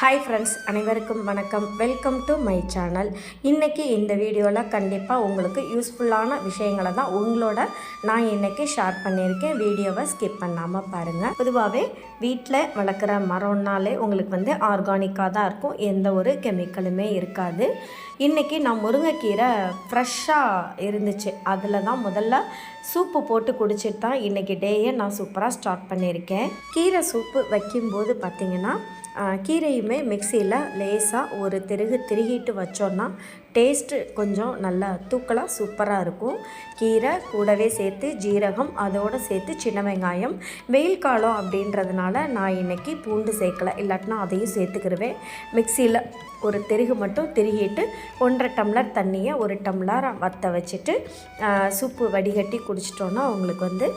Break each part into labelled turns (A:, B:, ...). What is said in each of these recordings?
A: Hi friends அனைவருக்கும் வணக்கம். Welcome to my channel இன்றைக்கி இந்த வீடியோவில் கண்டிப்பாக உங்களுக்கு யூஸ்ஃபுல்லான விஷயங்களை தான் உங்களோட நான் இன்றைக்கி ஷேர் பண்ணியிருக்கேன். வீடியோவை ஸ்கிப் பண்ணாமல் பாருங்கள் பொதுவாகவே வீட்டில் வளர்க்குற மரம்னாலே உங்களுக்கு வந்து ஆர்கானிக்காக தான் இருக்கும். எந்த ஒரு கெமிக்கலுமே இருக்காது. இன்றைக்கி நான் முருங்கைக்கீரை ஃப்ரெஷ்ஷாக இருந்துச்சு. அதில் தான் முதல்ல சூப்பு போட்டு குடிச்சிட்டு தான் இன்றைக்கி டேயை நான் சூப்பராக ஸ்டார்ட் பண்ணியிருக்கேன். கீரை சூப்பு வைக்கும்போது பார்த்திங்கன்னா கீரையுமே மிக்சியில் லேசாக ஒரு திருகு திருகிட்டு வச்சோன்னா டேஸ்ட்டு கொஞ்சம் நல்லா தூக்கலாக சூப்பராக இருக்கும். கீரை கூடவே சேர்த்து ஜீரகம் அதோடு சேர்த்து சின்ன வெங்காயம் வெயில் காலம் அப்படின்றதுனால நான் இன்னைக்கு பூண்டு சேர்க்கல. இல்லாட்டினா அதையும் சேர்த்துக்கிருவேன். மிக்சியில் ஒரு திருகு மட்டும் திருகிட்டு ஒன்றரை டம்ளர் தண்ணியை ஒரு டம்ளர் வற்ற வச்சுட்டு சூப்பு வடிகட்டி குடிச்சிட்டோன்னா உங்களுக்கு வந்து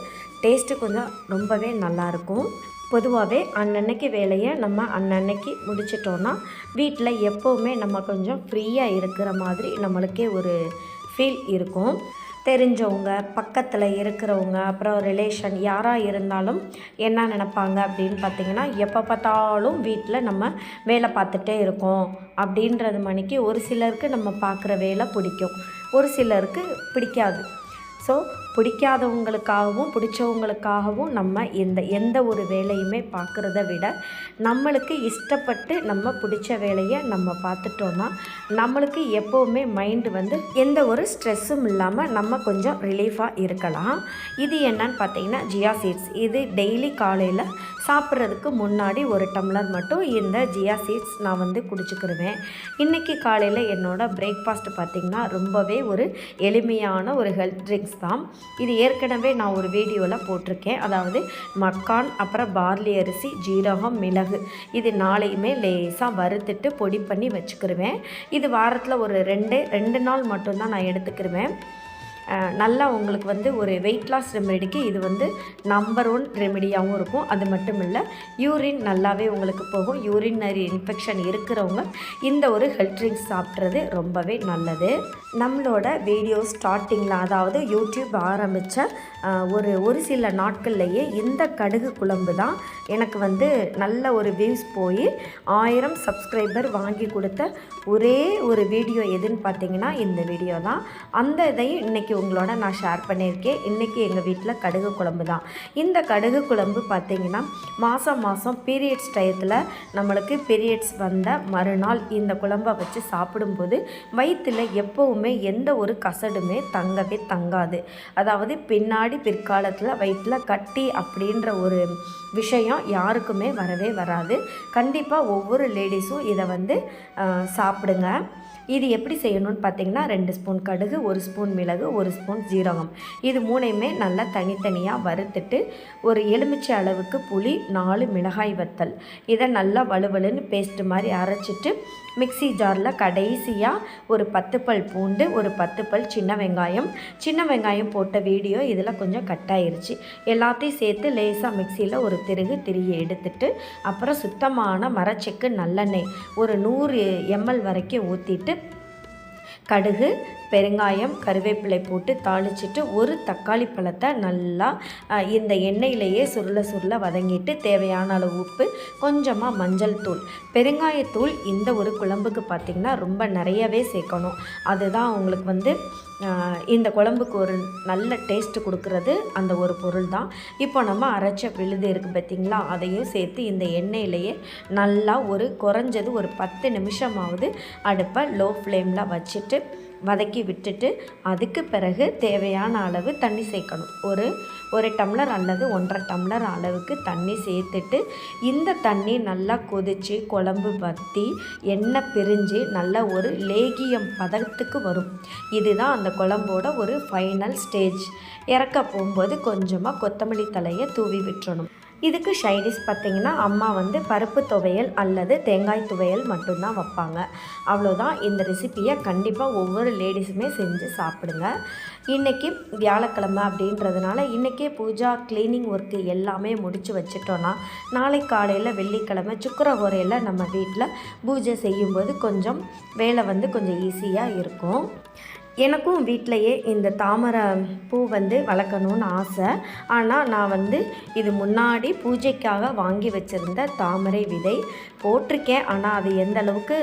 A: டேஸ்ட்டு கொஞ்சம் ரொம்பவே நல்லாயிருக்கும் பொதுவாகவே அன்னன்னைக்கு வேலையை நம்ம அன்னன்னைக்கு முடிச்சிட்டோன்னா வீட்டில் எப்போவுமே நம்ம கொஞ்சம் ஃப்ரீயாக இருக்கிற மாதிரி நம்மளுக்கே ஒரு ஃபீல் இருக்கும். தெரிஞ்சவங்க பக்கத்தில் இருக்கிறவங்க அப்புறம் ரிலேஷன் யாராக இருந்தாலும் என்ன நினப்பாங்க அப்படின்னு பார்த்தீங்கன்னா எப்போ பார்த்தாலும் வீட்டில் நம்ம வேலை பார்த்துட்டே இருக்கோம் அப்படின்றது மணிக்கு ஒரு சிலருக்கு நம்ம பார்க்குற வேலை பிடிக்கும். ஒரு சிலருக்கு பிடிக்காது. ஸோ பிடிக்காதவங்களுக்காகவும் பிடிச்சவங்களுக்காகவும் நம்ம எந்த எந்த ஒரு வேலையுமே பார்க்குறத விட நம்மளுக்கு இஷ்டப்பட்டு நம்ம பிடிச்ச வேலையை நம்ம பார்த்துட்டோன்னா நம்மளுக்கு எப்போவுமே மைண்டு வந்து எந்த ஒரு ஸ்ட்ரெஸ்ஸும் இல்லாமல் நம்ம கொஞ்சம் ரிலீஃபாக இருக்கலாம். இது என்னன்னு பார்த்தீங்கன்னா ஜியா சீட்ஸ் இது டெய்லி காலையில் சாப்பிட்றதுக்கு முன்னாடி ஒரு டம்ளர் மட்டும் இந்த ஜியா சீட்ஸ் நான் வந்து குடிச்சுக்கிடுவேன் இன்றைக்கி காலையில் என்னோடய பிரேக்ஃபாஸ்ட் பார்த்திங்கன்னா ரொம்பவே ஒரு எளிமையான ஒரு ஹெல்த் ட்ரிங்க்ஸ் தான். இது ஏற்கனவே நான் ஒரு வீடியோவில் போட்டிருக்கேன். அதாவது மக்கான் அப்புறம் பார்லி அரிசி ஜீரகம் மிளகு. இது நாளையுமே லேசாக வறுத்துட்டு பொடி பண்ணி வச்சுக்கிருவேன். இது வாரத்தில் ஒரு ரெண்டு ரெண்டு நாள் மட்டும்தான் நான் எடுத்துக்கிருவேன். நல்லா உங்களுக்கு வந்து ஒரு வெயிட் லாஸ் ரெமெடிக்கு இது வந்து நம்பர் ஒன் ரெமெடியாகவும் இருக்கும். அது மட்டும் இல்லை யூரின் நல்லாவே உங்களுக்கு போகும். யூரினரி இன்ஃபெக்ஷன் இருக்கிறவங்க இந்த ஒரு ஹெல்த் ட்ரிங்க்ஸ் சாப்பிட்றது ரொம்பவே நல்லது. நம்மளோட வீடியோ ஸ்டார்டிங்கில் அதாவது யூடியூப் ஆரம்பித்த ஒரு ஒரு சில நாட்கள்லேயே இந்த கடுகு குழம்பு தான் எனக்கு வந்து நல்ல ஒரு வியூஸ் போய் ஆயிரம் சப்ஸ்கிரைபர் வாங்கி கொடுத்த ஒரே ஒரு வீடியோ எதுன்னு பார்த்தீங்கன்னா இந்த வீடியோ தான். அந்த இதையும் இன்றைக்கி உங்களோட நான் ஷேர் பண்ணியிருக்கேன். இன்றைக்கி எங்கள் வீட்டில் கடுகு குழம்பு தான். இந்த கடுகு குழம்பு பார்த்தீங்கன்னா மாதம் மாதம் பீரியட்ஸ் டயத்தில் நம்மளுக்கு பீரியட்ஸ் வந்த மறுநாள் இந்த குழம்பை வச்சு சாப்பிடும்போது வயிற்றில் எப்போவுமே எந்த ஒரு கசடுமே தங்கவே தங்காது. அதாவது பின்னாடி பிற்காலத்தில் வயிற்றில் கட்டி அப்படின்ற ஒரு விஷயம் யாருக்குமே வரவே வராது. கண்டிப்பாக ஒவ்வொரு லேடிஸும் இதை வந்து சாப்பிடுங்க. இது எப்படி செய்யணும்னு பார்த்தீங்கன்னா ரெண்டு ஸ்பூன் கடுகு ஒரு ஸ்பூன் மிளகு ஒரு ஒரு ஸ்பூன் ஜீரகம். இது மூணையுமே நல்லா தனித்தனியாக வறுத்துட்டு ஒரு எலுமிச்சை அளவுக்கு புளி நாலு மிளகாய் வத்தல். இதை நல்லா வலுவலுன்னு பேஸ்ட்டு மாதிரி அரைச்சிட்டு மிக்ஸி ஜாரில் கடைசியாக ஒரு பத்து பல் பூண்டு ஒரு பத்து பல் சின்ன வெங்காயம். சின்ன வெங்காயம் போட்ட வீடியோ இதில் கொஞ்சம் கட் ஆயிருச்சு. எல்லாத்தையும் சேர்த்து லேசாக மிக்சியில் ஒரு திருகு திரியை எடுத்துட்டு அப்புறம் சுத்தமான மரச்செக்கு நல்லெண்ணெய் ஒரு நூறு எம்எல் வரைக்கும் ஊற்றிட்டு கடுகு பெருங்காயம் கருவேப்பிலை போட்டு தாளிச்சிட்டு ஒரு தக்காளி பழத்தை நல்லா இந்த எண்ணெயிலேயே சுருள சுருள வதங்கிட்டு தேவையான அளவு உப்பு கொஞ்சமாக மஞ்சள் தூள். பெருங்காயத்தூள் இந்த ஒரு குழம்புக்கு பார்த்திங்கன்னா ரொம்ப நிறையவே சேர்க்கணும். அதுதான் உங்களுக்கு வந்து இந்த குழம்புக்கு ஒரு நல்ல டேஸ்ட் கொடுக்கறது அந்த ஒரு பொருள் தான். இப்போ நம்ம அரைச்ச விழுது இருக்குது பார்த்திங்களா அதையும் சேர்த்து இந்த எண்ணெயிலேயே நல்லா ஒரு குறைஞ்சது ஒரு பத்து நிமிஷமாவது அடுப்பை லோ ஃப்ளேமில் வச்சுட்டு வதக்கி விட்டுட்டு அதுக்கு பிறகு தேவையான அளவு தண்ணி சேர்க்கணும். ஒரு ஒரு டம்ளர் அல்லது ஒன்றரை டம்ளர் அளவுக்கு தண்ணி சேர்த்துட்டு இந்த தண்ணி நல்லா கொதித்து குழம்பு வற்றி எண்ணெய் பிரிஞ்சு நல்ல ஒரு லேகியம் பதத்துக்கு வரும். இதுதான் அந்த குழம்போட ஒரு ஃபைனல் ஸ்டேஜ் இறக்க போகும்போது கொஞ்சமாக கொத்தமல்லி தலையை தூவி விட்டுறணும். இதுக்கு ஷைடிஷ் பார்த்திங்கன்னா அம்மா வந்து பருப்பு துவையல் அல்லது தேங்காய் துவையல் மட்டும்தான் வைப்பாங்க. அவ்வளோதான். இந்த ரெசிப்பியை கண்டிப்பாக ஒவ்வொரு லேடிஸுமே செஞ்சு சாப்பிடுங்க. இன்றைக்கி வியாழக்கிழமை அப்படின்றதுனால இன்றைக்கே பூஜா க்ளீனிங் ஒர்க்கு எல்லாமே முடித்து வச்சிட்டோன்னா நாளை காலையில் வெள்ளிக்கிழமை சுக்கரஹோரையில் நம்ம வீட்டில் பூஜை செய்யும்போது கொஞ்சம் வேலை வந்து கொஞ்சம் ஈஸியாக இருக்கும். எனக்கும் வீட்டிலையே இந்த தாமரை பூ வந்து வளர்க்கணுன்னு ஆசை. ஆனால் நான் வந்து இது முன்னாடி பூஜைக்காக வாங்கி வச்சுருந்த தாமரை விதை போட்டிருக்கேன். ஆனால் அது எந்த அளவுக்கு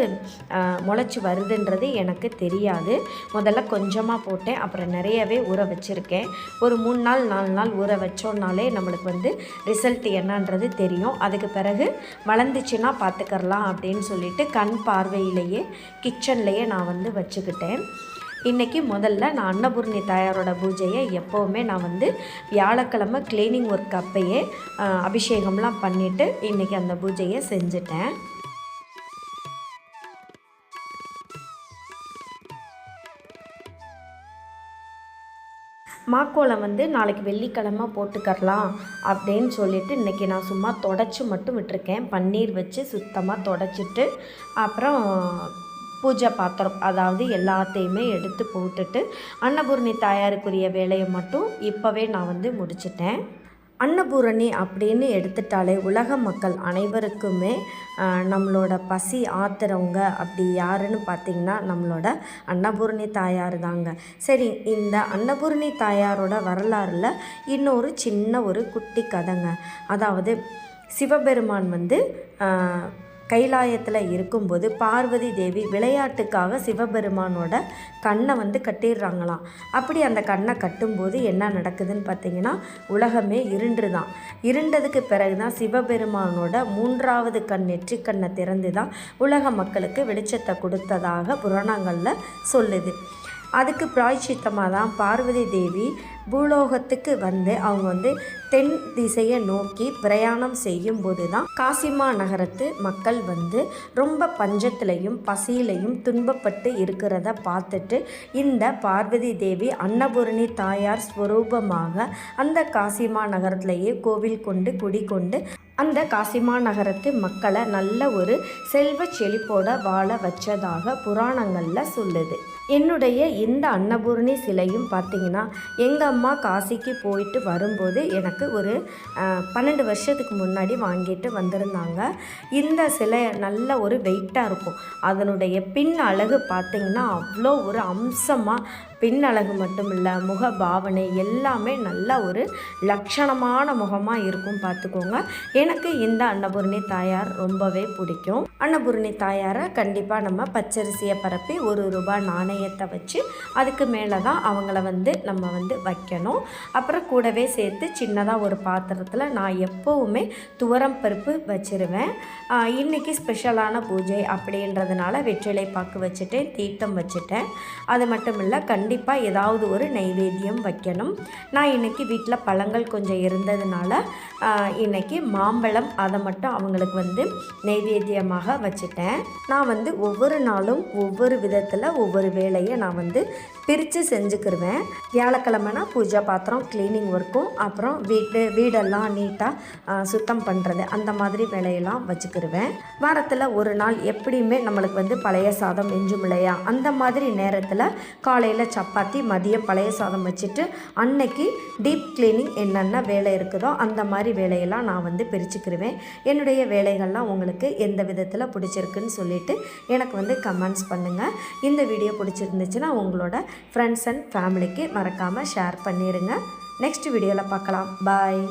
A: முளைச்சி வருதுன்றது எனக்கு தெரியாது. முதல்ல கொஞ்சமாக போட்டேன். அப்புறம் நிறையவே ஊற வச்சுருக்கேன். ஒரு மூணு நாள் நாலு நாள் ஊற வச்சோன்னாலே நம்மளுக்கு வந்து ரிசல்ட் என்னன்றது தெரியும். அதுக்கு பிறகு வளர்ந்துச்சுன்னா பார்த்துக்கரலாம் அப்படின்னு சொல்லிட்டு கண் பார்வையிலேயே கிச்சன்லேயே நான் வந்து வச்சுக்கிட்டேன். இன்றைக்கி முதல்ல நான் அன்னபூர்ணி தாயாரோட பூஜையை எப்போவுமே நான் வந்து வியாழக்கிழமை க்ளீனிங் ஒர்க் அப்பையே அபிஷேகம்லாம் பண்ணிவிட்டு இன்றைக்கி அந்த பூஜையை செஞ்சுட்டேன். மாக்கோலம் வந்து நாளைக்கு வெள்ளிக்கிழமை போட்டுக்கரலாம் அப்படின்னு சொல்லிட்டு இன்றைக்கி நான் சும்மா தொடச்சி மட்டும் விட்டுருக்கேன். பன்னீர் வச்சு சுத்தமாக தொடச்சிட்டு அப்புறம் பூஜை பாத்திரம் அதாவது எல்லாத்தையுமே எடுத்து போட்டுட்டு அன்னபூர்ணி தாயாருக்குரிய வேலையை மட்டும் இப்போவே நான் வந்து முடிச்சிட்டேன். அன்னபூரணி அப்படின்னு எடுத்துட்டாலே உலக மக்கள் அனைவருக்குமே நம்மளோட பசி ஆத்துறவங்க அப்படி யாருன்னு பார்த்திங்கன்னா நம்மளோட அன்னபூரணி தாயார் தாங்க சரி இந்த அன்னபூரணி தாயாரோட வரலாறில் இன்னொரு சின்ன ஒரு குட்டி கதைங்க. அதாவது சிவபெருமான் வந்து கைலாயத்தில் இருக்கும்போது பார்வதி தேவி விளையாட்டுக்காக சிவபெருமானோட கண்ணை வந்து கட்டிடுறாங்களாம். அப்படி அந்த கண்ணை கட்டும்போது என்ன நடக்குதுன்னு பார்த்தீங்கன்னா உலகமே இருண்டு தான் இருண்டதுக்கு பிறகு தான் சிவபெருமானோட மூன்றாவது கண் நெற்றி கண்ணை திறந்து தான் உலக மக்களுக்கு வெளிச்சத்தை கொடுத்ததாக புராணங்களில் சொல்லுது. அதுக்கு பிராய்ச்சித்தமாக தான் பார்வதி தேவி பூலோகத்துக்கு வந்து அவங்க வந்து தென் திசையை நோக்கி பிரயாணம் செய்யும்போது தான் காசிமா நகரத்து மக்கள் வந்து ரொம்ப பஞ்சத்திலையும் பசியிலையும் துன்பப்பட்டு இருக்கிறத பார்த்துட்டு இந்த பார்வதி தேவி அன்னபூரணி தாயார் ஸ்வரூபமாக அந்த காசிமா நகரத்திலேயே கோவில் கொண்டு குடிகொண்டு அந்த காசிமா நகரத்து மக்களை நல்ல ஒரு செல்வ செழிப்போட வாழ வச்சதாக புராணங்களில் சொல்லுது. என்னுடைய இந்த அன்னபூரணி சிலையும் பார்த்தீங்கன்னா எங்கள் அம்மா காசிக்கு போயிட்டு வரும்போது எனக்கு ஒரு பன்னெண்டு வருஷத்துக்கு முன்னாடி வாங்கிட்டு வந்திருந்தாங்க. இந்த சிலை நல்ல ஒரு வெயிட்டாக இருக்கும். அதனுடைய பின் அழகு பார்த்திங்கன்னா அவ்வளோ ஒரு அம்சமாக பின் அழகு மட்டும் இல்லை முக பாவனை எல்லாமே நல்ல ஒரு லட்சணமான முகமாக இருக்கும் பார்த்துக்கோங்க. எனக்கு இந்த அன்னபூரணி தாயார் ரொம்பவே பிடிக்கும். அன்னபூரணி தாயாரை கண்டிப்பாக நம்ம பச்சரிசியை பரப்பி ஒரு ரூபாய் நாணயத்தை வச்சு அதுக்கு மேலே தான் அவங்கள வந்து நம்ம வந்து வைக்கணும். அப்புறம் கூடவே சேர்த்து சின்னதாக ஒரு பாத்திரத்தில் நான் எப்போவுமே துவரம் பருப்பு வச்சுருவேன். இன்றைக்கி இன்னைக்கு ஸ்பெஷலான பூஜை அப்படின்றதுனால வெற்றிலை பாக்கு வச்சுட்டேன் தீர்த்தம் வச்சுட்டேன். அது மட்டும் இல்லை கண்டிப்பாக ஏதாவது ஒரு நைவேத்தியம் வைக்கணும். நான் இன்றைக்கி வீட்டில் பழங்கள் கொஞ்சம் இருந்ததுனால இன்றைக்கி மாம் மாம்பழம் அதை மட்டும் அவங்களுக்கு வந்து நைவேத்தியமாக வச்சுட்டேன். நான் வந்து ஒவ்வொரு நாளும் ஒவ்வொரு விதத்தில் ஒவ்வொரு வேலையை நான் வந்து பிரித்து செஞ்சுக்கிருவேன். வியாழக்கிழமைனா பூஜை பாத்திரம் க்ளீனிங் ஒர்க்கும் அப்புறம் வீட்டு வீடெல்லாம் நீட்டாக சுத்தம் பண்ணுறது அந்த மாதிரி வேலையெல்லாம் வச்சுக்கிருவேன். வாரத்தில் ஒரு நாள் எப்படியுமே நம்மளுக்கு வந்து பழைய சாதம் மிஞ்சும் இல்லையா அந்த மாதிரி நேரத்தில் காலையில் சப்பாத்தி மதியம் பழைய சாதம் வச்சுட்டு அன்னைக்கு டீப் க்ளீனிங் என்னென்ன வேலை இருக்குதோ அந்த மாதிரி வேலையெல்லாம் நான் வந்து பிரிச்சுக்கிருவேன். என்னுடைய வேலைகள்லாம் உங்களுக்கு எந்த விதத்தில் பிடிச்சிருக்குன்னு சொல்லிட்டு எனக்கு வந்து கமெண்ட்ஸ் பண்ணுங்கள் இந்த வீடியோ பிடிச்சிருந்துச்சுன்னா உங்களோட ஃப்ரெண்ட்ஸ் அண்ட் ஃபேமிலிக்கு மறக்காமல் ஷேர் பண்ணிடுங்க நெக்ஸ்ட் வீடியோவில் பார்க்கலாம். பாய்